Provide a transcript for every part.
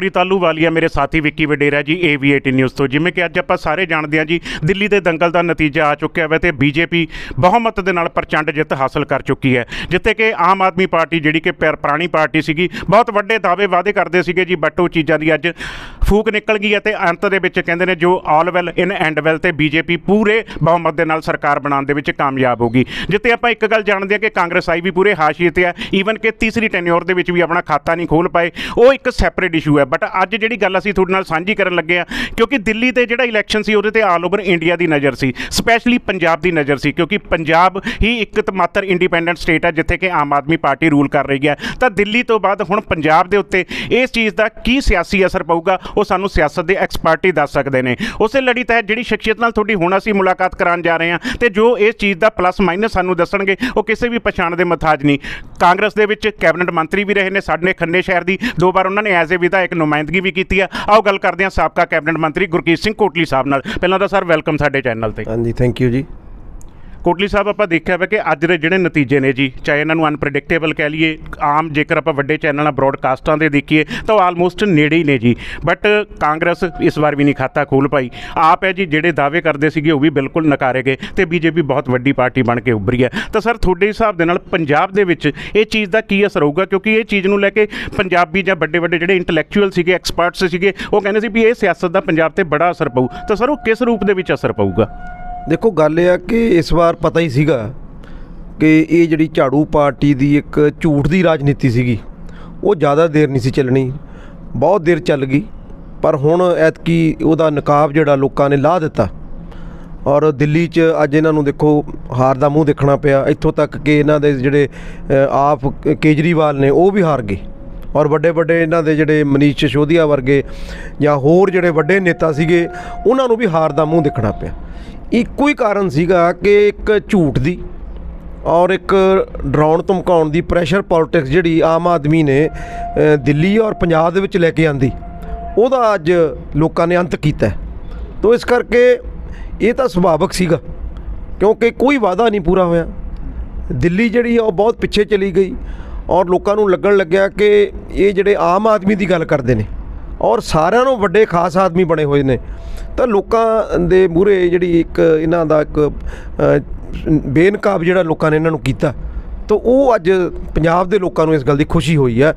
ਹਰਪ੍ਰੀਤ ਆਲੂਵਾਲੀਆ ਮੇਰੇ ਸਾਥੀ ਵਿੱਕੀ ਵਡੇਰਾ ਜੀ AV18 ਨਿਊਜ਼ ਤੋਂ। ਜਿਵੇਂ ਕਿ ਅੱਜ ਆਪਾਂ ਸਾਰੇ ਜਾਣਦੇ ਹਾਂ ਜੀ, ਦਿੱਲੀ ਦੇ ਦੰਗਲ ਦਾ ਨਤੀਜਾ ਆ ਚੁੱਕਿਆ ਹੈ ਤੇ ਬੀਜੇਪੀ ਬਹੁਮਤ ਦੇ ਨਾਲ ਪ੍ਰਚੰਡ ਜਿੱਤ ਹਾਸਲ ਕਰ ਚੁੱਕੀ ਹੈ। ਜਿੱਥੇ ਕਿ ਆਮ ਆਦਮੀ ਪਾਰਟੀ ਜਿਹੜੀ ਕਿ ਪਿਆਰ- ਪੁਰਾਣੀ ਪਾਰਟੀ ਸੀਗੀ, ਬਹੁਤ ਵੱਡੇ ਦਾਅਵੇ ਵਾਅਦੇ ਕਰਦੇ ਸੀਗੇ ਜੀ, ਬਟ ਉਹ ਚੀਜ਼ਾਂ ਦੀ ਅੱਜ ਫੂਕ ਨਿਕਲ ਗਈ ਹੈ ਤੇ ਅੰਤ ਦੇ ਵਿੱਚ ਕਹਿੰਦੇ ਨੇ ਜੋ all well, in and well ਤੇ ਬੀਜੇਪੀ ਪੂਰੇ ਬਹੁਮਤ ਦੇ ਨਾਲ ਸਰਕਾਰ ਬਣਾਉਣ ਦੇ ਵਿੱਚ ਕਾਮਯਾਬ ਹੋਗੀ ਜਿੱਤੇ ਆਪਾਂ ਇੱਕ ਗੱਲ ਜਾਣਦੇ ਹਾਂ ਕਿ ਕਾਂਗਰਸ ਆਈ ਵੀ ਪੂਰੇ ਹਾਸ਼ੀਏ ਤੇ ਹੈ ਈਵਨ ਕਿ ਤੀਸਰੀ ਟੈਨਿਓਰ ਦੇ ਵਿੱਚ ਵੀ ਆਪਣਾ ਖਾਤਾ ਨਹੀਂ ਖੋਲ ਪਾਏ, ਉਹ ਇੱਕ ਸੈਪਰੇਟ ਇਸ਼ੂ ਹੈ। ਬਟ ਅੱਜ ਜਿਹੜੀ ਗੱਲ ਅਸੀਂ ਤੁਹਾਡੇ ਨਾਲ ਸਾਂਝੀ ਕਰਨ ਲੱਗੇ ਆ ਕਿਉਂਕਿ ਦਿੱਲੀ ਤੇ ਜਿਹੜਾ ਇਲੈਕਸ਼ਨ ਸੀ ਉਹਦੇ ਤੇ ਆਲ ਓਵਰ ਇੰਡੀਆ ਦੀ ਨਜ਼ਰ ਸੀ ਸਪੈਸ਼ਲੀ ਪੰਜਾਬ ਦੀ ਨਜ਼ਰ ਸੀ, ਕਿਉਂਕਿ ਪੰਜਾਬ ਹੀ ਇੱਕ ਮਾਤਰ ਇੰਡੀਪੈਂਡੈਂਟ ਸਟੇਟ ਹੈ, ਜਿੱਥੇ ਕਿ ਆਮ ਆਦਮੀ ਪਾਰਟੀ ਰੂਲ ਕਰ ਰਹੀ ਹੈ। ਤਾਂ ਦਿੱਲੀ ਤੋਂ ਬਾਅਦ ਹੁਣ ਪੰਜਾਬ ਦੇ ਉੱਤੇ ਇਸ ਚੀਜ਼ ਦਾ ਕੀ ਸਿਆਸੀ ਅਸਰ ਪਊਗਾ, ਉਹ ਸਾਨੂੰ ਸਿਆਸਤ ਦੇ ਐਕਸਪਰਟ ਹੀ ਦੱਸ ਸਕਦੇ ਨੇ। ਉਸੇ ਲੜੀ ਤਹਿਤ ਜਿਹੜੀ ਸ਼ਖਸੀਅਤ ਨਾਲ ਤੁਹਾਡੀ ਹੁਣ ਅਸੀਂ ਮੁਲਾਕਾਤ ਕਰਾਉਣ ਜਾ ਰਹੇ ਹਾਂ, ਤੇ ਜੋ ਇਸ ਚੀਜ਼ ਦਾ ਪਲੱਸ ਮਾਈਨਸ ਸਾਨੂੰ ਦੱਸਣਗੇ, ਉਹ ਕਿਸੇ ਵੀ ਪਛਾਣ ਦੇ ਮਥਾਜ ਨਹੀਂ। ਕਾਂਗਰਸ ਦੇ ਵਿੱਚ ਕੈਬਨਿਟ ਮੰਤਰੀ ਵੀ ਰਹੇ ਨੇ, ਸਾਡੇ ਖੰਨੇ ਸ਼ਹਿਰ ਦੀ, ਦੋ ਵਾਰ ਉਹਨਾਂ ਨੇ ਐਜ਼ ਏ ਵਿਧਾਇਕ ਨੁਮਾਇੰਦਗੀ ਵੀ ਕੀਤੀ ਆ ਆਓ ਗੱਲ ਕਰਦੇ ਹਾਂ ਸਾਬਕਾ ਕੈਬਨਿਟ ਮੰਤਰੀ ਗੁਰਕੀਤ ਸਿੰਘ ਕੋਟਲੀ ਸਾਹਿਬ ਨਾਲ। ਪਹਿਲਾਂ ਤਾਂ ਸਰ, ਵੈਲਕਮ ਸਾਡੇ ਚੈਨਲ ਤੇ। ਹਾਂਜੀ ਥੈਂਕ ਯੂ ਜੀ। ਕੋਟਲੀ ਸਾਹਿਬ, ਆਪਾਂ ਦੇਖਿਆ ਵਾ ਕਿ ਅੱਜ ਦੇ ਜਿਹੜੇ ਨਤੀਜੇ ਨੇ ਜੀ, ਚਾਹੇ ਇਹਨਾਂ ਨੂੰ ਅਨਪ੍ਰੈਡਿਕਟੇਬਲ ਕਹਿ ਲਈਏ, ਆਮ ਜੇਕਰ ਆਪਾਂ ਵੱਡੇ ਚੈਨਲਾਂ ਬ੍ਰੌਡਕਾਸਟਾਂ ਦੇ ਦੇਖੀਏ, ਤਾਂ ਉਹ ਆਲਮੋਸਟ ਨੇੜੇ ਹੀ ਨੇ ਜੀ। ਬਟ ਕਾਂਗਰਸ ਇਸ ਵਾਰ ਵੀ ਨਹੀਂ ਖਾਤਾ ਖੋਲ ਪਾਈ। ਆਪ ਹੈ ਜੀ, ਜਿਹੜੇ ਦਾਅਵੇ ਕਰਦੇ ਸੀਗੇ, ਉਹ ਵੀ ਬਿਲਕੁਲ ਨਕਾਰੇ ਗਏ ਤੇ ਬੀਜੇਪੀ ਬਹੁਤ ਵੱਡੀ ਪਾਰਟੀ ਬਣ ਕੇ ਉੱਭਰੀ ਹੈ। ਤਾਂ ਸਰ, ਤੁਹਾਡੇ ਹਿਸਾਬ ਦੇ ਨਾਲ ਪੰਜਾਬ ਦੇ ਵਿੱਚ ਇਹ ਚੀਜ਼ ਦਾ ਕੀ ਅਸਰ ਹੋਊਗਾ? ਕਿਉਂਕਿ ਇਹ ਚੀਜ਼ ਨੂੰ ਲੈ ਕੇ ਪੰਜਾਬੀ ਜਾਂ ਵੱਡੇ ਵੱਡੇ ਜਿਹੜੇ ਇੰਟੈਲੈਕਚੁਅਲ ਸੀਗੇ ਐਕਸਪਰਟਸ ਸੀਗੇ, ਉਹ ਕਹਿੰਦੇ ਸੀ ਵੀ ਇਹ ਸਿਆਸਤ ਦਾ ਪੰਜਾਬ ਤੇ ਬੜਾ ਅਸਰ ਪਊ। ਤਾਂ ਸਰ, ਉਹ ਕਿਸ ਰੂਪ ਦੇ ਵਿੱਚ ਅਸਰ ਪਊਗਾ? ਦੇਖੋ, ਗੱਲ ਇਹ ਆ ਕਿ ਇਸ ਵਾਰ ਪਤਾ ਹੀ ਸੀਗਾ ਕਿ ਇਹ ਜਿਹੜੀ ਝਾੜੂ ਪਾਰਟੀ ਦੀ ਇੱਕ ਝੂਠ ਦੀ ਰਾਜਨੀਤੀ ਸੀਗੀ, ਉਹ ਜ਼ਿਆਦਾ ਦੇਰ ਨਹੀਂ ਸੀ ਚੱਲਣੀ, ਬਹੁਤ ਦੇਰ ਚੱਲ ਗਈ, ਪਰ ਹੁਣ ਐਤਕੀ ਉਹਦਾ ਨਕਾਬ ਜਿਹੜਾ ਲੋਕਾਂ ਨੇ ਲਾ ਦਿੱਤਾ। ਔਰ ਦਿੱਲੀ 'ਚ ਅੱਜ ਇਹਨਾਂ ਨੂੰ ਦੇਖੋ, ਹਾਰ ਦਾ ਮੂੰਹ ਦੇਖਣਾ ਪਿਆ, ਇੱਥੋਂ ਤੱਕ ਕਿ ਇਹਨਾਂ ਦੇ ਜਿਹੜੇ ਆਪ ਕੇਜਰੀਵਾਲ ਨੇ, ਉਹ ਵੀ ਹਾਰ ਗਏ। ਔਰ ਵੱਡੇ ਵੱਡੇ ਇਹਨਾਂ ਦੇ ਜਿਹੜੇ ਮਨੀਸ਼ ਸਿਸੋਦੀਆ ਵਰਗੇ ਜਾਂ ਹੋਰ ਜਿਹੜੇ ਵੱਡੇ ਨੇਤਾ ਸੀਗੇ, ਉਹਨਾਂ ਨੂੰ ਵੀ ਹਾਰ ਦਾ ਮੂੰਹ ਦੇਖਣਾ ਪਿਆ। ਇੱਕੋ ਹੀ ਕਾਰਨ ਸੀਗਾ ਕਿ ਇੱਕ ਝੂਠ ਦੀ ਔਰ ਇੱਕ ਡਰਾਉਣ ਧਮਕਾਉਣ ਦੀ ਪ੍ਰੈਸ਼ਰ ਪੋਲਿਟਿਕਸ ਜਿਹੜੀ ਆਮ ਆਦਮੀ ਨੇ ਦਿੱਲੀ ਔਰ ਪੰਜਾਬ ਦੇ ਵਿੱਚ ਲੈ ਕੇ ਆਂਦੀ, ਉਹਦਾ ਅੱਜ ਲੋਕਾਂ ਨੇ ਅੰਤ ਕੀਤਾ ਹੈ। ਇਸ ਕਰਕੇ ਇਹ ਤਾਂ ਸੁਭਾਵਕ ਸੀਗਾ, ਕਿਉਂਕਿ ਕੋਈ ਵਾਅਦਾ ਨਹੀਂ ਪੂਰਾ ਹੋਇਆ ਦਿੱਲੀ ਜਿਹੜੀ ਆ, ਉਹ ਬਹੁਤ ਪਿੱਛੇ ਚਲੀ ਗਈ ਔਰ ਲੋਕਾਂ ਨੂੰ ਲੱਗਣ ਲੱਗਿਆ ਕਿ ਇਹ ਜਿਹੜੇ ਆਮ ਆਦਮੀ ਦੀ ਗੱਲ ਕਰਦੇ ਨੇ ਔਰ ਸਾਰਿਆਂ ਨੂੰ ਵੱਡੇ ਖਾਸ ਆਦਮੀ ਬਣੇ ਹੋਏ ਨੇ। ਤਾਂ ਲੋਕਾਂ ਦੇ ਮੂਹਰੇ ਜਿਹੜੀ ਇੱਕ ਇਹਨਾਂ ਦਾ ਇੱਕ ਬੇਨਕਾਬ ਜਿਹੜਾ ਲੋਕਾਂ ਨੇ ਇਹਨਾਂ ਨੂੰ ਕੀਤਾ, ਤਾਂ ਉਹ ਅੱਜ ਪੰਜਾਬ ਦੇ ਲੋਕਾਂ ਨੂੰ ਇਸ ਗੱਲ ਦੀ ਖੁਸ਼ੀ ਹੋਈ ਹੈ।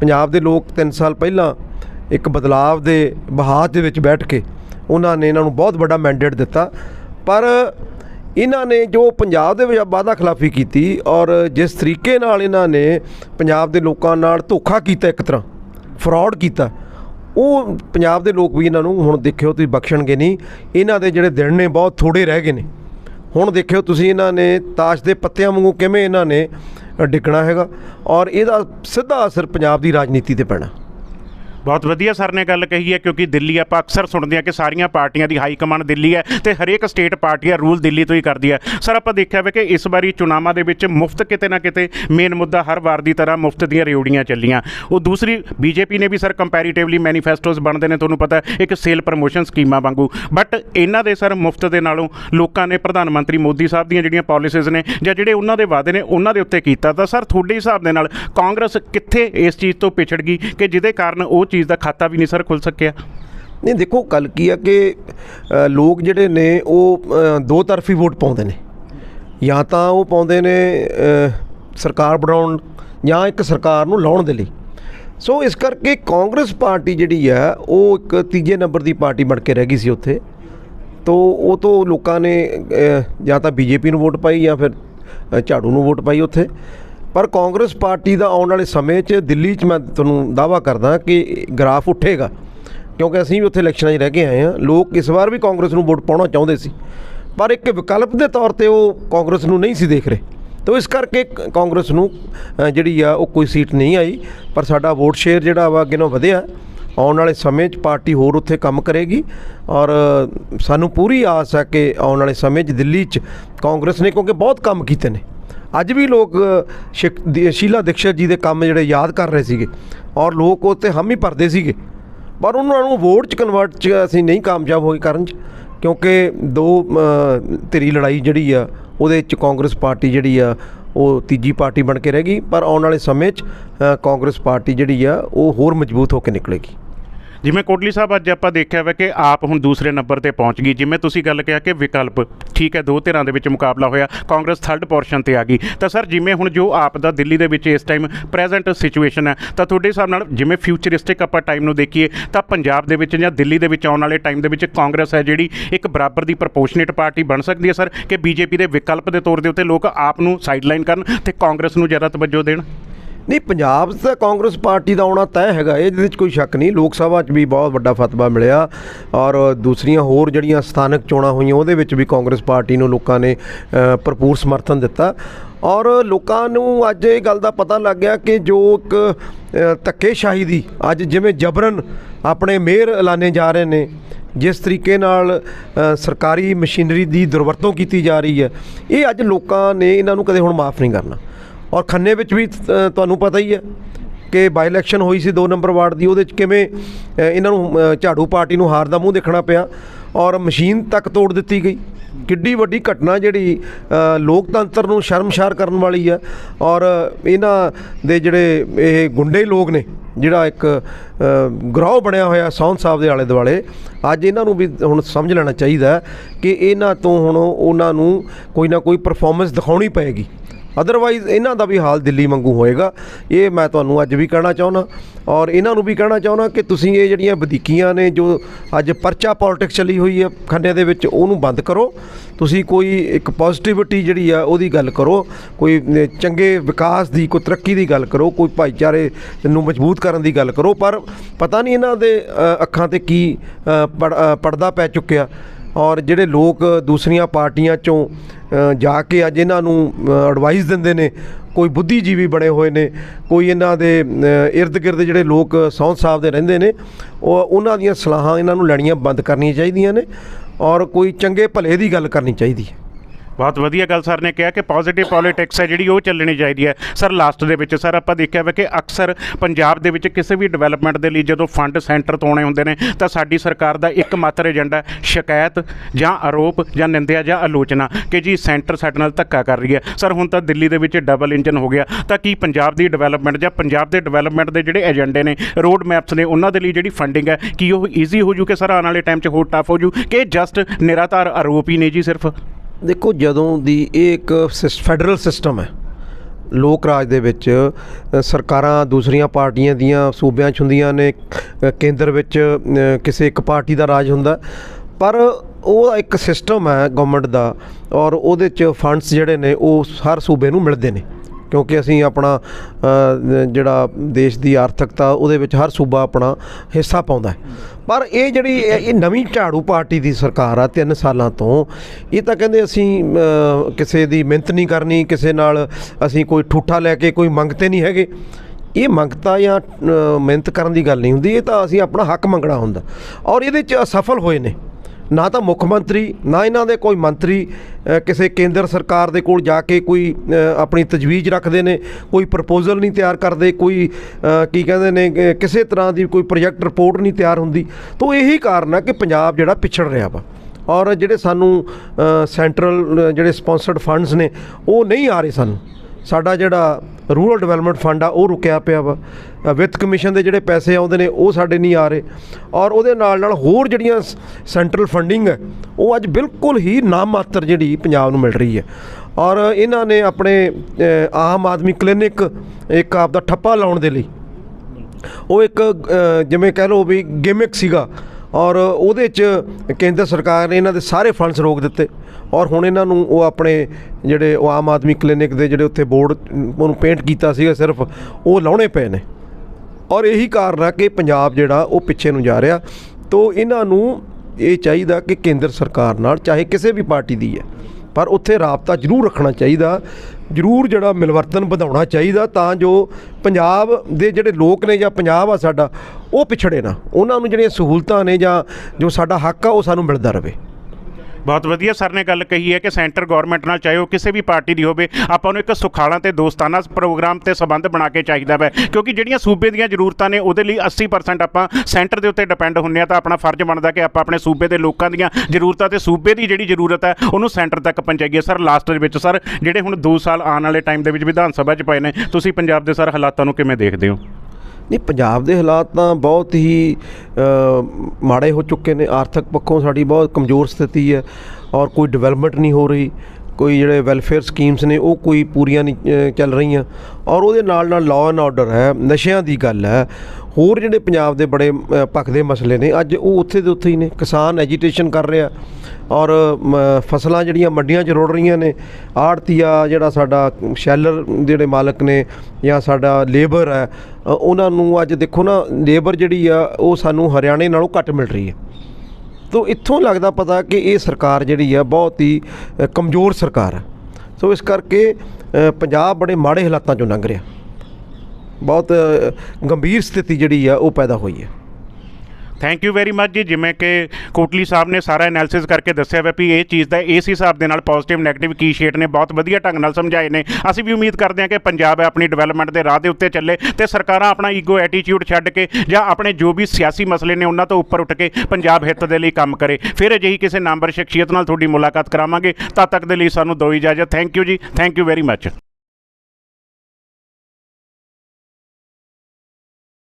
ਪੰਜਾਬ ਦੇ ਲੋਕ 3 ਸਾਲ ਪਹਿਲਾਂ ਇੱਕ ਬਦਲਾਵ ਦੇ ਬਹਾਅ ਦੇ ਵਿੱਚ ਬੈਠ ਕੇ ਉਹਨਾਂ ਨੇ ਇਹਨਾਂ ਨੂੰ ਬਹੁਤ ਵੱਡਾ ਮੈਂਡੇਟ ਦਿੱਤਾ। ਪਰ ਇਹਨਾਂ ਨੇ ਜੋ ਪੰਜਾਬ ਦੇ ਵਿੱਚ ਵਾਅਦਾ ਖਿਲਾਫੀ ਕੀਤੀ ਔਰ ਜਿਸ ਤਰੀਕੇ ਨਾਲ ਇਹਨਾਂ ਨੇ ਪੰਜਾਬ ਦੇ ਲੋਕਾਂ ਨਾਲ ਧੋਖਾ ਕੀਤਾ ਇੱਕ ਤਰ੍ਹਾਂ, ਫਰਾਡ ਕੀਤਾ ਉਹ ਪੰਜਾਬ ਦੇ ਲੋਕ ਵੀ ਇਹਨਾਂ ਨੂੰ ਹੁਣ ਦੇਖਿਓ ਤੁਸੀਂ ਬਖਸ਼ਣਗੇ ਨਹੀਂ। ਇਹਨਾਂ ਦੇ ਜਿਹੜੇ ਦਿਨ ਨੇ ਬਹੁਤ ਥੋੜੇ ਰਹਿ ਗਏ ਨੇ। ਹੁਣ ਦੇਖਿਓ ਤੁਸੀਂ ਇਹਨਾਂ ਨੇ ਤਾਸ਼ ਦੇ ਪੱਤਿਆਂ ਵਾਂਗੂ ਕਿਵੇਂ ਇਹਨਾਂ ਨੇ ਅ, ਡਿੱਗਣਾ ਹੈਗਾ। ਔਰ ਇਹਦਾ ਸਿੱਧਾ ਅਸਰ ਪੰਜਾਬ ਦੀ ਰਾਜਨੀਤੀ ਤੇ ਪੈਣਾ। ਬਹੁਤ ਵਧੀਆ ਸਰ ਨੇ ਗੱਲ ਕਹੀ ਹੈ, ਕਿਉਂਕਿ ਦਿੱਲੀ ਆਪਾਂ ਅਕਸਰ ਸੁਣਦੇ ਹਾਂ ਕਿ ਸਾਰੀਆਂ ਪਾਰਟੀਆਂ ਦੀ ਹਾਈ ਕਮਾਂਡ ਦਿੱਲੀ ਹੈ ਤੇ ਹਰੇਕ ਸਟੇਟ ਪਾਰਟੀਆਂ ਰੂਲ ਦਿੱਲੀ ਤੋਂ ਹੀ ਕਰਦੀ ਹੈ। ਸਰ, ਆਪਾਂ ਦੇਖਿਆ ਵੇ ਕਿ ਇਸ ਵਾਰੀ ਚੁਣਾਵਾਂ ਦੇ ਵਿੱਚ ਮੁਫਤ ਕਿਤੇ ਨਾ ਕਿਤੇ ਮੇਨ ਮੁੱਦਾ ਹਰ ਵਾਰ ਦੀ ਤਰ੍ਹਾਂ ਮੁਫਤ ਦੀਆਂ ਰਿਉੜੀਆਂ ਚੱਲੀਆਂ। ਉਹ ਦੂਸਰੀ, ਬੀਜੇਪੀ ਨੇ ਵੀ ਸਰ ਕੰਪੈਰੀਟਿਵਲੀ ਮੈਨੀਫੈਸਟੋਜ਼ ਬਣਦੇ ਨੇ, ਤੁਹਾਨੂੰ ਪਤਾ ਇੱਕ ਸੇਲ ਪ੍ਰਮੋਸ਼ਨ ਸਕੀਮਾਂ ਵਾਂਗੂ। ਬਟ ਇਹਨਾਂ ਦੇ ਸਰ ਮੁਫਤ ਦੇ ਨਾਲੋਂ ਲੋਕਾਂ ਨੇ ਪ੍ਰਧਾਨ ਮੰਤਰੀ ਮੋਦੀ ਸਾਹਿਬ ਦੀਆਂ ਜਿਹੜੀਆਂ ਪਾਲਿਸੀਜ਼ ਨੇ ਜਾਂ ਜਿਹੜੇ ਉਹਨਾਂ ਦੇ ਵਾਅਦੇ ਨੇ, ਉਹਨਾਂ ਦੇ ਉੱਤੇ ਕੀਤਾ। ਤਾਂ ਸਰ, ਤੁਹਾਡੇ ਹਿਸਾਬ ਦੇ ਨਾਲ ਕਾਂਗਰਸ ਕਿੱਥੇ ਇਸ ਚੀਜ਼ ਤੋਂ ਪਿਛੜ ਗਈ ਕਿ ਜਿਹਦੇ ਕਾਰਨ ਉਹ ਚੀਜ਼ ਦਾ ਖਾਤਾ ਵੀ ਨਹੀਂ ਸਰ ਖੁੱਲ ਸਕਿਆ। ਨਹੀਂ ਦੇਖੋ ਗੱਲ ਕੀ ਆ ਕਿ ਲੋਕ ਜਿਹੜੇ ਨੇ ਉਹ ਅ, ਦੋ ਤਰਫੀ ਵੋਟ ਪਾਉਂਦੇ ਨੇ। ਜਾਂ ਤਾਂ ਉਹ ਪਾਉਂਦੇ ਨੇ ਸਰਕਾਰ ਬਣਾਉਣ ਜਾਂ ਇੱਕ ਸਰਕਾਰ ਨੂੰ ਲਾਉਣ ਦੇ ਲਈ। ਸੋ ਇਸ ਕਰਕੇ ਕਾਂਗਰਸ ਪਾਰਟੀ ਜਿਹੜੀ ਆ ਉਹ ਇੱਕ ਤੀਜੇ ਨੰਬਰ ਦੀ ਪਾਰਟੀ ਬਣ ਕੇ ਰਹਿ ਗਈ ਸੀ ਉੱਥੇ। ਤੋ ਉਹ ਤੋਂ ਲੋਕਾਂ ਨੇ ਜਾਂ ਤਾਂ ਬੀਜੇਪੀ ਨੂੰ ਵੋਟ ਪਾਈ ਜਾਂ ਫਿਰ ਝਾੜੂ ਨੂੰ ਵੋਟ ਪਾਈ ਉੱਥੇ। ਪਰ ਕਾਂਗਰਸ ਪਾਰਟੀ ਦਾ ਆਉਣ ਵਾਲੇ ਸਮੇਂ 'ਚ ਦਿੱਲੀ 'ਚ ਮੈਂ ਤੁਹਾਨੂੰ ਦਾਵਾ ਕਰਦਾ ਕਿ ਗ੍ਰਾਫ ਉੱਠੇਗਾ, ਕਿਉਂਕਿ ਅਸੀਂ ਵੀ ਉੱਥੇ ਇਲੈਕਸ਼ਨਾਂ 'ਚ ਰਹਿ ਕੇ ਆਏ ਹਾਂ। ਲੋਕ ਇਸ ਵਾਰ ਵੀ ਕਾਂਗਰਸ ਨੂੰ ਵੋਟ ਪਾਉਣਾ ਚਾਹੁੰਦੇ ਸੀ, ਪਰ ਇੱਕ ਵਿਕਲਪ ਦੇ ਤੌਰ ਤੇ ਉਹ ਕਾਂਗਰਸ ਨੂੰ ਨਹੀਂ ਸੀ ਦੇਖ ਰਹੇ। ਤੋ ਇਸ ਕਰਕੇ ਕਾਂਗਰਸ ਨੂੰ ਜਿਹੜੀ ਆ, ਉਹ ਕੋਈ ਸੀਟ ਨਹੀਂ ਆਈ, ਪਰ ਸਾਡਾ ਵੋਟ ਸ਼ੇਅਰ ਜਿਹੜਾ ਵਾ ਅੱਗੇ ਨਾਲੋਂ ਵਧਿਆ। ਆਉਣ ਵਾਲੇ ਸਮੇਂ 'ਚ ਪਾਰਟੀ ਹੋਰ ਉੱਥੇ ਕੰਮ ਕਰੇਗੀ ਔਰ ਸਾਨੂੰ ਪੂਰੀ ਆਸ ਹੈ ਕਿ ਆਉਣ ਵਾਲੇ ਸਮੇਂ 'ਚ ਦਿੱਲੀ 'ਚ ਕਾਂਗਰਸ ਨੇ, ਕਿਉਂਕਿ ਬਹੁਤ ਕੰਮ ਕੀਤੇ ਨੇ। ਅੱਜ ਵੀ ਲੋਕ ਅ, ਸ਼ੀਲਾ ਦੀਕਸ਼ਤ ਜੀ ਦੇ ਕੰਮ ਜਿਹੜੇ ਯਾਦ ਕਰ ਰਹੇ ਸੀਗੇ ਔਰ ਲੋਕ ਉਹ 'ਤੇ ਹਮ ਹੀ ਭਰਦੇ ਸੀਗੇ। ਪਰ ਉਹਨਾਂ ਨੂੰ ਵੋਟ 'ਚ ਕਨਵਰਟ 'ਚ ਅਸੀਂ ਨਹੀਂ ਕਾਮਯਾਬ ਹੋਏ ਕਰਨ 'ਚ ਕਿਉਂਕਿ ਦੋ ਅ, ਲੜਾਈ ਜਿਹੜੀ ਆ ਉਹਦੇ 'ਚ ਕਾਂਗਰਸ ਪਾਰਟੀ ਜਿਹੜੀ ਆ ਉਹ ਤੀਜੀ ਪਾਰਟੀ ਬਣ ਕੇ ਰਹਿ ਗਈ ਪਰ ਆਉਣ ਵਾਲੇ ਸਮੇਂ 'ਚ ਕਾਂਗਰਸ ਪਾਰਟੀ ਜਿਹੜੀ ਆ ਉਹ ਹੋਰ ਮਜ਼ਬੂਤ ਹੋ ਕੇ ਨਿਕਲੇਗੀ। ਜਿਵੇਂ ਕੋਟਲੀ ਸਾਹਿਬ ਅੱਜ ਆਪਾਂ ਦੇਖਿਆ ਵਾ ਕਿ ਆਪ ਹੁਣ ਦੂਸਰੇ ਨੰਬਰ ਤੇ ਪਹੁੰਚ ਗਈ। ਜਿਵੇਂ ਤੁਸੀਂ ਗੱਲ ਕਿਹਾ ਕਿ ਵਿਕਲਪ, ਠੀਕ ਹੈ, ਦੋ ਧਿਰਾਂ ਦੇ ਵਿੱਚ ਮੁਕਾਬਲਾ ਹੋਇਆ, ਕਾਂਗਰਸ ਥਰਡ ਪੋਰਸ਼ਨ ਤੇ ਆ ਗਈ। ਤਾਂ ਸਰ, ਜਿਵੇਂ ਹੁਣ ਜੋ ਆਪ ਦਾ ਦਿੱਲੀ ਦੇ ਵਿੱਚ ਇਸ ਟਾਈਮ ਪ੍ਰੈਜ਼ੈਂਟ ਸਿਚੁਏਸ਼ਨ ਹੈ, ਤਾਂ ਤੁਹਾਡੇ ਹਿਸਾਬ ਨਾਲ ਜਿਵੇਂ ਫਿਊਚਰਿਸਟਿਕ ਆਪਾਂ ਟਾਈਮ ਨੂੰ ਦੇਖੀਏ, ਤਾਂ ਪੰਜਾਬ ਦੇ ਵਿੱਚ ਜਾਂ ਦਿੱਲੀ ਦੇ ਵਿੱਚ ਆਉਣ ਵਾਲੇ ਟਾਈਮ ਦੇ ਵਿੱਚ ਕਾਂਗਰਸ ਹੈ ਜਿਹੜੀ ਇੱਕ ਬਰਾਬਰ ਦੀ ਪ੍ਰਪੋਰਸ਼ਨੇਟ ਪਾਰਟੀ ਬਣ ਸਕਦੀ ਹੈ ਸਰ, ਕਿ ਬੀਜੇਪੀ ਦੇ ਵਿਕਲਪ ਦੇ ਤੌਰ ਦੇ ਉੱਤੇ ਲੋਕ ਆਪ ਨੂੰ ਸਾਈਡਲਾਈਨ ਕਰਨ ਤੇ ਕਾਂਗਰਸ ਨੂੰ ਜ਼ਿਆਦਾ ਤਵੱਜੋ ਦੇਣ? ਨਹੀਂ, ਪੰਜਾਬ 'ਚ ਤਾਂ ਕਾਂਗਰਸ ਪਾਰਟੀ ਦਾ ਆਉਣਾ ਤੈਅ ਹੈਗਾ। ਇਹਦੇ ਵਿੱਚ ਕੋਈ ਸ਼ੱਕ ਨਹੀਂ। ਲੋਕ ਸਭਾ 'ਚ ਵੀ ਬਹੁਤ ਵੱਡਾ ਫਤਵਾ ਮਿਲਿਆ ਔਰ ਦੂਸਰੀਆਂ ਹੋਰ ਜਿਹੜੀਆਂ ਸਥਾਨਕ ਚੋਣਾਂ ਹੋਈਆਂ, ਉਹਦੇ ਵਿੱਚ ਵੀ ਕਾਂਗਰਸ ਪਾਰਟੀ ਨੂੰ ਲੋਕਾਂ ਨੇ ਭਰਪੂਰ ਸਮਰਥਨ ਦਿੱਤਾ। ਔਰ ਲੋਕਾਂ ਨੂੰ ਅੱਜ ਇਹ ਗੱਲ ਦਾ ਪਤਾ ਲੱਗ ਗਿਆ ਕਿ ਜੋ ਇੱਕ ਧੱਕੇਸ਼ਾਹੀ ਦੀ ਅੱਜ ਜਿਵੇਂ ਜਬਰਨ ਆਪਣੇ ਮੇਅਰ ਐਲਾਨੇ ਜਾ ਰਹੇ ਨੇ, ਜਿਸ ਤਰੀਕੇ ਨਾਲ ਸਰਕਾਰੀ ਮਸ਼ੀਨਰੀ ਦੀ ਦੁਰਵਰਤੋਂ ਕੀਤੀ ਜਾ ਰਹੀ ਹੈ, ਇਹ ਅੱਜ ਲੋਕਾਂ ਨੇ ਇਹਨਾਂ ਨੂੰ ਕਦੇ ਹੁਣ ਮਾਫ ਨਹੀਂ ਕਰਨਾ। ਔਰ ਖੰਨੇ ਵਿੱਚ ਵੀ ਤੁਹਾਨੂੰ ਪਤਾ ਹੀ ਹੈ ਕਿ ਬਾਈ ਇਲੈਕਸ਼ਨ ਹੋਈ ਸੀ 2 ਨੰਬਰ ਵਾਰਡ ਦੀ, ਉਹਦੇ ਚ ਕਿਵੇਂ ਇਹਨਾਂ ਨੂੰ ਝਾੜੂ ਪਾਰਟੀ ਨੂੰ ਹਾਰ ਦਾ ਮੂੰਹ ਦੇਖਣਾ ਪਿਆ ਔਰ ਮਸ਼ੀਨ ਤੱਕ ਤੋੜ ਦਿੱਤੀ ਗਈ। ਕਿੱਡੀ ਵੱਡੀ ਘਟਨਾ ਜਿਹੜੀ ਲੋਕਤੰਤਰ ਨੂੰ ਸ਼ਰਮਸ਼ਾਰ ਕਰਨ ਵਾਲੀ ਹੈ ਔਰ ਇਹਨਾਂ ਦੇ ਜਿਹੜੇ ਇਹ ਗੁੰਡੇ ਲੋਕ ਨੇ, ਜਿਹੜਾ ਇੱਕ ਗਰੋਹ ਬਣਿਆ ਹੋਇਆ ਸੌਂਦ ਸਾਹਿਬ ਦੇ ਆਲੇ ਦੁਆਲੇ ਅੱਜ ਇਹਨਾਂ ਨੂੰ ਵੀ ਹੁਣ ਸਮਝ ਲੈਣਾ ਚਾਹੀਦਾ ਕਿ ਇਹਨਾਂ ਤੋਂ ਹੁਣ ਉਹਨਾਂ ਨੂੰ ਕੋਈ ਨਾ ਕੋਈ ਪਰਫਾਰਮੈਂਸ ਦਿਖਾਉਣੀ ਪਏਗੀ। ਅਦਰਵਾਈਜ਼ ਇਹਨਾਂ ਦਾ ਵੀ ਹਾਲ ਦਿੱਲੀ ਵਾਂਗੂ ਹੋਏਗਾ। ਇਹ ਮੈਂ ਤੁਹਾਨੂੰ ਅੱਜ ਵੀ ਕਹਿਣਾ ਚਾਹੁੰਦਾ। ਔਰ ਇਹਨਾਂ ਨੂੰ ਵੀ ਕਹਿਣਾ ਚਾਹੁੰਦਾ ਕਿ ਤੁਸੀਂ ਇਹ ਜਿਹੜੀਆਂ ਵਧੀਕੀਆਂ ਨੇ ਜੋ ਅੱਜ ਪਰਚਾ ਪੋਲਿਟਿਕਸ ਚੱਲੀ ਹੋਈ ਹੈ ਖੰਨੇ ਦੇ ਵਿੱਚ ਉਹਨੂੰ ਬੰਦ ਕਰੋ। ਤੁਸੀਂ ਕੋਈ ਇੱਕ ਪੋਜ਼ਿਟਿਵਿਟੀ ਜਿਹੜੀ ਆ ਉਹਦੀ ਗੱਲ ਕਰੋ। ਕੋਈ ਚੰਗੇ ਵਿਕਾਸ ਦੀ ਕੋਈ ਤਰੱਕੀ ਦੀ ਗੱਲ ਕਰੋ। ਕੋਈ ਭਾਈਚਾਰੇ ਨੂੰ ਮਜ਼ਬੂਤ ਕਰਨ ਦੀ ਗੱਲ ਕਰੋ। ਪਰ ਪਤਾ ਨਹੀਂ ਇਹਨਾਂ ਦੇ ਅੱਖਾਂ ਤੇ ਕੀ ਪੜ- ਅ, ਪਰਦਾ ਪੈ ਚੁੱਕਿਆ। ਔਰ ਜਿਹੜੇ ਲੋਕ ਦੂਸਰੀਆਂ ਪਾਰਟੀਆਂ ਚੋਂ ਜਾ ਕੇ ਅੱਜ ਇਹਨਾਂ ਨੂੰ ਐਡਵਾਈਸ ਦਿੰਦੇ ਨੇ, ਕੋਈ ਬੁੱਧੀਜੀਵੀ ਬਣੇ ਹੋਏ ਨੇ, ਕੋਈ ਇਹਨਾਂ ਦੇ ਇਰਦ ਗਿਰਦ ਜਿਹੜੇ ਲੋਕ ਸੌਂਦ ਸਾਹਿਬ ਦੇ ਰਹਿੰਦੇ ਨੇ, ਉਹ, ਉਹਨਾਂ ਦੀਆਂ ਸਲਾਹਾਂ ਇਹਨਾਂ ਨੂੰ ਲੈਣੀਆਂ ਬੰਦ ਕਰਨੀਆਂ ਚਾਹੀਦੀਆਂ ਨੇ ਔਰ ਕੋਈ ਚੰਗੇ ਭਲੇ ਦੀ ਗੱਲ ਕਰਨੀ ਚਾਹੀਦੀ ਹੈ। ਬਹੁਤ ਵਧੀਆ ਗੱਲ ਸਰ ਨੇ ਕਿਹਾ ਕਿ ਪੋਜ਼ਿਟਿਵ ਪੋਲਿਟਿਕਸ ਹੈ, ਜਿਹੜੀ ਉਹ ਚੱਲਣੀ ਚਾਹੀਦੀ ਹੈ। ਸਰ ਲਾਸਟ ਦੇ ਵਿੱਚ ਸਰ ਆਪਾਂ ਦੇਖਿਆ ਵਾ ਕਿ ਅਕਸਰ ਪੰਜਾਬ ਦੇ ਵਿੱਚ ਕਿਸੇ ਵੀ ਡਿਵੈਲਪਮੈਂਟ ਦੇ ਲਈ ਜਦੋਂ ਫੰਡ ਸੈਂਟਰ ਤੋਂ ਆਉਣੇ ਹੁੰਦੇ ਨੇ, ਤਾਂ ਸਾਡੀ ਸਰਕਾਰ ਦਾ ਇੱਕ ਮਾਤਰ ਏਜੰਡਾ ਸ਼ਿਕਾਇਤ ਜਾਂ ਆਰੋਪ ਜਾਂ ਨਿੰਦਿਆ ਜਾਂ ਆਲੋਚਨਾ ਕਿ ਜੀ ਸੈਂਟਰ ਸਾਡੇ ਨਾਲ ਧੱਕਾ ਕਰ ਰਹੀ ਹੈ। ਸਰ, ਹੁਣ ਤਾਂ ਦਿੱਲੀ ਦੇ ਵਿੱਚ ਡਬਲ ਇੰਜਨ ਹੋ ਗਿਆ। ਤਾਂ ਕੀ ਪੰਜਾਬ ਦੀ ਡਿਵੈਲਪਮੈਂਟ ਜਾਂ ਪੰਜਾਬ ਦੇ ਡਿਵੈਲਪਮੈਂਟ ਦੇ ਜਿਹੜੇ ਏਜੰਡੇ ਨੇ ਰੋਡ ਮੈਪਸ ਨੇ, ਉਹਨਾਂ ਦੇ ਲਈ ਜਿਹੜੀ ਫੰਡਿੰਗ ਹੈ, ਕੀ ਉਹ ਈਜ਼ੀ ਹੋ ਜੂ ਕਿ ਸਰ ਆਉਣ ਵਾਲੇ ਟਾਈਮ 'ਚ ਹੋਰ ਟਫ ਹੋ ਜੂ ਕਿ ਜਸਟ ਨਿਰਾਧਾਰ ਆਰੋਪ ਹੀ ਨੇ ਜੀ ਸਿਰਫ? ਦੇਖੋ, ਜਦੋਂ ਦੀ ਇਹ ਇੱਕ ਫੈਡਰਲ ਸਿਸਟਮ ਹੈ, ਲੋਕ ਰਾਜ ਦੇ ਵਿੱਚ ਸਰਕਾਰਾਂ ਦੂਸਰੀਆਂ ਪਾਰਟੀਆਂ ਦੀਆਂ ਸੂਬਿਆਂ 'ਚ ਹੁੰਦੀਆਂ ਨੇ ਕੇਂਦਰ ਵਿੱਚ ਕਿਸੇ ਇੱਕ ਪਾਰਟੀ ਦਾ ਰਾਜ ਹੁੰਦਾ, ਪਰ ਉਹ ਇੱਕ ਸਿਸਟਮ ਹੈ ਗਵਰਨਮੈਂਟ ਦਾ, ਔਰ ਉਹਦੇ 'ਚ ਫੰਡਸ ਜਿਹੜੇ ਨੇ, ਉਹ ਹਰ ਸੂਬੇ ਨੂੰ ਮਿਲਦੇ ਨੇ। ਕਿਉਂਕਿ ਅਸੀਂ ਆਪਣਾ ਜਿਹੜਾ ਦੇਸ਼ ਦੀ ਆਰਥਿਕਤਾ, ਉਹਦੇ ਵਿੱਚ ਹਰ ਸੂਬਾ ਆਪਣਾ ਹਿੱਸਾ ਪਾਉਂਦਾ ਪਰ ਇਹ ਜਿਹੜੀ, ਇਹ ਨਵੀਂ ਝਾੜੂ ਪਾਰਟੀ ਦੀ ਸਰਕਾਰ ਆ 3 ਸਾਲਾਂ ਤੋਂ, ਇਹ ਤਾਂ ਕਹਿੰਦੇ ਅਸੀਂ ਕਿਸੇ ਦੀ ਮਿਹਨਤ ਨਹੀਂ ਕਰਨੀ, ਕਿਸੇ ਨਾਲ ਅਸੀਂ ਕੋਈ ਠੂਠਾ ਲੈ ਕੇ ਕੋਈ ਮੰਗਤੇ ਨਹੀਂ ਹੈਗੇ। ਇਹ ਮੰਗਤਾ ਜਾਂ ਮਿਹਨਤ ਕਰਨ ਦੀ ਗੱਲ ਨਹੀਂ ਹੁੰਦੀ, ਇਹ ਤਾਂ ਅਸੀਂ ਆਪਣਾ ਹੱਕ ਮੰਗਣਾ ਹੁੰਦਾ। ਔਰ ਇਹਦੇ 'ਚ ਅਸਫਲ ਹੋਏ ਨੇ। ਨਾ ਤਾਂ ਮੁੱਖ ਮੰਤਰੀ, ਨਾ ਇਹਨਾਂ ਦੇ ਕੋਈ ਮੰਤਰੀ ਕਿਸੇ ਕੇਂਦਰ ਸਰਕਾਰ ਦੇ ਕੋਲ ਜਾ ਕੇ ਕੋਈ ਆਪਣੀ ਤਜਵੀਜ਼ ਰੱਖਦੇ ਨੇ, ਕੋਈ ਪ੍ਰਪੋਜ਼ਲ ਨਹੀਂ ਤਿਆਰ ਕਰਦੇ, ਕੋਈ ਕੀ ਕਹਿੰਦੇ ਨੇ ਕਿਸੇ ਤਰ੍ਹਾਂ ਦੀ ਕੋਈ ਪ੍ਰੋਜੈਕਟ ਰਿਪੋਰਟ ਨਹੀਂ ਤਿਆਰ ਹੁੰਦੀ। ਤੋਂ ਇਹੀ ਕਾਰਨ ਆ ਕਿ ਪੰਜਾਬ ਜਿਹੜਾ ਪਿਛੜ ਰਿਹਾ ਵਾ। ਔਰ ਜਿਹੜੇ ਸਾਨੂੰ ਸੈਂਟਰਲ, ਜਿਹੜੇ ਸਪਾਂਸਰਡ ਫੰਡਸ ਨੇ, ਉਹ ਨਹੀਂ ਆ ਰਹੇ ਸਾਨੂੰ। ਸਾਡਾ ਜਿਹੜਾ ਰੂਰਲ ਡਿਵੈਲਪਮੈਂਟ ਫੰਡ ਆ, ਉਹ ਰੁਕਿਆ ਪਿਆ ਵਾ। ਵਿੱਤ ਕਮਿਸ਼ਨ ਦੇ ਜਿਹੜੇ ਪੈਸੇ ਆਉਂਦੇ ਨੇ, ਉਹ ਸਾਡੇ ਨਹੀਂ ਆ ਰਹੇ। ਔਰ ਉਹਦੇ ਨਾਲ ਨਾਲ ਹੋਰ ਜਿਹੜੀਆਂ ਸ- ਸੈਂਟਰਲ ਫੰਡਿੰਗ ਹੈ, ਉਹ ਅੱਜ ਬਿਲਕੁਲ ਹੀ ਨਾਮਾਤਰ ਜਿਹੜੀ ਪੰਜਾਬ ਨੂੰ ਮਿਲ ਰਹੀ ਹੈ। ਔਰ ਇਹਨਾਂ ਨੇ ਆਪਣੇ ਆਮ ਆਦਮੀ ਕਲੀਨਿਕ ਇੱਕ ਆਪ ਦਾ ਠੱਪਾ ਲਾਉਣ ਦੇ ਲਈ, ਉਹ ਇੱਕ ਜਿਵੇਂ ਕਹਿ ਲਓ ਵੀ ਗਿਮਿਕ ਸੀਗਾ। ਔਰ ਉਹਦੇ ਚ ਕੇਂਦਰ ਸਰਕਾਰ ਨੇ ਇਹਨਾਂ ਦੇ ਸਾਰੇ ਫੰਡਸ ਰੋਕ ਦਿੱਤੇ। ਔਰ ਹੁਣ ਇਹਨਾਂ ਨੂੰ ਉਹ ਆਪਣੇ ਜਿਹੜੇ ਉਹ ਆਮ ਆਦਮੀ ਕਲੀਨਿਕ ਦੇ ਜਿਹੜੇ ਉੱਥੇ ਬੋਰਡ, ਉਹਨੂੰ ਪੇਂਟ ਕੀਤਾ ਸੀਗਾ ਸਿਰਫ, ਉਹ ਲਾਉਣੇ ਪਏ ਨੇ। ਔਰ ਇਹੀ ਕਾਰਨ ਆ ਕਿ ਪੰਜਾਬ ਜਿਹੜਾ ਉਹ ਪਿੱਛੇ ਨੂੰ ਜਾ ਰਿਹਾ। ਤੋਂ ਇਹਨਾਂ ਨੂੰ ਇਹ ਚਾਹੀਦਾ ਕਿ ਕੇਂਦਰ ਸਰਕਾਰ ਨਾਲ, ਚਾਹੇ ਕਿਸੇ ਵੀ ਪਾਰਟੀ ਦੀ ਹੈ, ਪਰ ਉੱਥੇ ਰਾਬਤਾ ਜ਼ਰੂਰ ਰੱਖਣਾ ਚਾਹੀਦਾ, ਜ਼ਰੂਰ ਜਿਹੜਾ ਮਿਲਵਰਤਨ ਵਧਾਉਣਾ ਚਾਹੀਦਾ ਤਾਂ ਜੋ ਪੰਜਾਬ ਦੇ ਜਿਹੜੇ ਲੋਕ ਨੇ ਜਾਂ ਪੰਜਾਬ ਆ ਸਾਡਾ, ਉਹ ਪਿਛੜੇ ਨਾ। ਉਹਨਾਂ ਨੂੰ ਜਿਹੜੀਆਂ ਸਹੂਲਤਾਂ ਨੇ ਜਾਂ ਜੋ ਸਾਡਾ ਹੱਕ ਆ, ਉਹ ਸਾਨੂੰ ਮਿਲਦਾ ਰਹੇ। ਬਹੁਤ ਵਧੀਆ ਸਰ ਨੇ ਗੱਲ ਕਹੀ ਹੈ ਕਿ ਸੈਂਟਰ ਗਵਰਨਮੈਂਟ ਨਾਲ ਚਾਹੇ ਉਹ ਕਿਸੇ ਵੀ ਪਾਰਟੀ ਦੀ ਹੋਵੇ, ਆਪਾਂ ਨੂੰ ਇੱਕ ਸੁਖਾਲਾ ਤੇ ਦੋਸਤਾਨਾ ਪ੍ਰੋਗਰਾਮ ਤੇ ਸਬੰਧ ਬਣਾ ਕੇ ਚਾਹੀਦਾ ਹੈ ਕਿਉਂਕਿ ਜਿਹੜੀਆਂ ਸੂਬੇ ਦੀਆਂ ਜ਼ਰੂਰਤਾਂ ਨੇ, ਉਹਦੇ ਲਈ 80% ਆਪਾਂ ਸੈਂਟਰ ਦੇ ਉੱਤੇ ਡਿਪੈਂਡ ਹੁੰਨੇ ਆ ਤਾਂ ਆਪਣਾ ਫਰਜ਼ ਬਣਦਾ ਕਿ ਆਪਾਂ ਆਪਣੇ ਸੂਬੇ ਦੇ ਲੋਕਾਂ ਦੀਆਂ ਜ਼ਰੂਰਤਾਂ ਤੇ ਸੂਬੇ ਦੀ ਜਿਹੜੀ ਜ਼ਰੂਰਤ ਹੈ, ਉਹਨੂੰ ਸੈਂਟਰ ਤੱਕ ਪਹੁੰਚਾਈਏ। ਸਰ ਲਾਸਟ ਦੇ ਵਿੱਚ ਸਰ, ਜਿਹੜੇ ਹੁਣ 2 ਸਾਲ ਆਉਣ ਵਾਲੇ ਟਾਈਮ ਦੇ ਵਿੱਚ ਵਿਧਾਨ ਸਭਾ 'ਚ ਪਏ ਨੇ, ਤੁਸੀਂ ਪੰਜਾਬ ਦੇ ਸਰ ਹਾਲਾਤਾਂ ਨੂੰ ਕਿਵੇਂ ਦੇਖਦੇ ਹੋ? ਨਹੀਂ, ਪੰਜਾਬ ਦੇ ਹਾਲਾਤ ਤਾਂ ਬਹੁਤ ਹੀ ਮਾੜੇ ਹੋ ਚੁੱਕੇ ਨੇ। ਆਰਥਿਕ ਪੱਖੋਂ ਸਾਡੀ ਬਹੁਤ ਕਮਜ਼ੋਰ ਸਥਿਤੀ ਹੈ ਔਰ ਕੋਈ ਡਿਵੈਲਪਮੈਂਟ ਨਹੀਂ ਹੋ ਰਹੀ। ਕੋਈ ਜਿਹੜੇ ਵੈਲਫੇਅਰ ਸਕੀਮਸ ਨੇ, ਉਹ ਕੋਈ ਪੂਰੀਆਂ ਨਹੀਂ ਚੱਲ ਰਹੀਆਂ। ਔਰ ਉਹਦੇ ਨਾਲ ਨਾਲ ਲਾਅ ਐਂਡ ਆਰਡਰ ਹੈ, ਨਸ਼ਿਆਂ ਦੀ ਗੱਲ ਹੈ। ਹੋਰ ਜਿਹੜੇ ਪੰਜਾਬ ਦੇ ਬੜੇ ਭਖਦੇ ਮਸਲੇ ਨੇ, ਅੱਜ ਉਹ ਉੱਥੇ ਦੇ ਉੱਥੇ ਹੀ ਨੇ। ਕਿਸਾਨ ਐਜੀਟੇਸ਼ਨ ਕਰ ਰਿਹਾ। ਔਰ ਫਸਲਾਂ ਜਿਹੜੀਆਂ ਮੰਡੀਆਂ 'ਚ ਰੁੜ ਰਹੀਆਂ ਨੇ, ਆੜਤੀਆ ਜਿਹੜਾ ਸਾਡਾ ਸ਼ੈਲਰ ਜਿਹੜੇ ਮਾਲਕ ਨੇ, ਜਾਂ ਸਾਡਾ ਲੇਬਰ ਹੈ ਉਹਨਾਂ ਨੂੰ ਅੱਜ ਦੇਖੋ ਨਾ, ਲੇਬਰ ਜਿਹੜੀ ਆ, ਉਹ ਸਾਨੂੰ ਹਰਿਆਣੇ ਨਾਲੋਂ ਘੱਟ ਮਿਲ ਰਹੀ ਹੈ। ਤੋ ਇੱਥੋਂ ਲੱਗਦਾ ਪਤਾ ਕਿ ਇਹ ਸਰਕਾਰ ਜਿਹੜੀ ਆ, ਬਹੁਤ ਹੀ ਕਮਜ਼ੋਰ ਸਰਕਾਰ ਹੈ ਸੋ ਇਸ ਕਰਕੇ ਪੰਜਾਬ ਬੜੇ ਮਾੜੇ ਹਾਲਾਤਾਂ ਚੋਂ ਲੰਘ ਰਿਹਾ। ਬਹੁਤ ਗੰਭੀਰ ਸਥਿਤੀ ਜਿਹੜੀ ਆ, ਉਹ ਪੈਦਾ ਹੋਈ ਹੈ। ਥੈਂਕ ਯੂ ਵੈਰੀ ਮੱਚ ਜੀ। ਜਿਵੇਂ ਕਿ ਕੋਟਲੀ ਸਾਹਿਬ ਨੇ ਸਾਰਾ ਐਨਾਲਿਸਿਸ ਕਰਕੇ ਦੱਸਿਆ ਵਾ ਵੀ ਇਹ ਚੀਜ਼ ਦਾ ਇਸ ਹਿਸਾਬ ਦੇ ਨਾਲ ਪੋਜ਼ਿਟਿਵ ਨੈਗੇਟਿਵ ਕੀ ਸ਼ੇਡ ਨੇ, ਬਹੁਤ ਵਧੀਆ ਢੰਗ ਨਾਲ ਸਮਝਾਏ ਨੇ। ਅਸੀਂ ਵੀ ਉਮੀਦ ਕਰਦੇ ਹਾਂ ਕਿ ਪੰਜਾਬ ਹੈ ਆਪਣੀ ਡਿਵੈਲਪਮੈਂਟ ਦੇ ਰਾਹ ਦੇ ਉੱਤੇ ਚੱਲੇ ਤੇ ਸਰਕਾਰਾਂ ਆਪਣਾ ਈਗੋ ਐਟੀਟਿਊਡ ਛੱਡ ਕੇ ਜਾਂ ਆਪਣੇ ਜੋ ਵੀ ਸਿਆਸੀ ਮਸਲੇ ਨੇ ਉਹਨਾਂ ਤੋਂ ਉੱਪਰ ਉੱਠ ਕੇ ਪੰਜਾਬ ਹਿੱਤ ਦੇ ਲਈ ਕੰਮ ਕਰੇ। ਫਿਰ ਅਜਿਹੀ ਕਿਸੇ ਨਾਮਵਰ ਸ਼ਖਸੀਅਤ ਨਾਲ ਤੁਹਾਡੀ ਮੁਲਾਕਾਤ ਕਰਾਵਾਂਗੇ। ਤਦ ਤੱਕ ਦੇ ਲਈ ਸਾਨੂੰ ਦਿਓ ਇਜਾਜ਼ਤ। Thank you ji. Thank you very much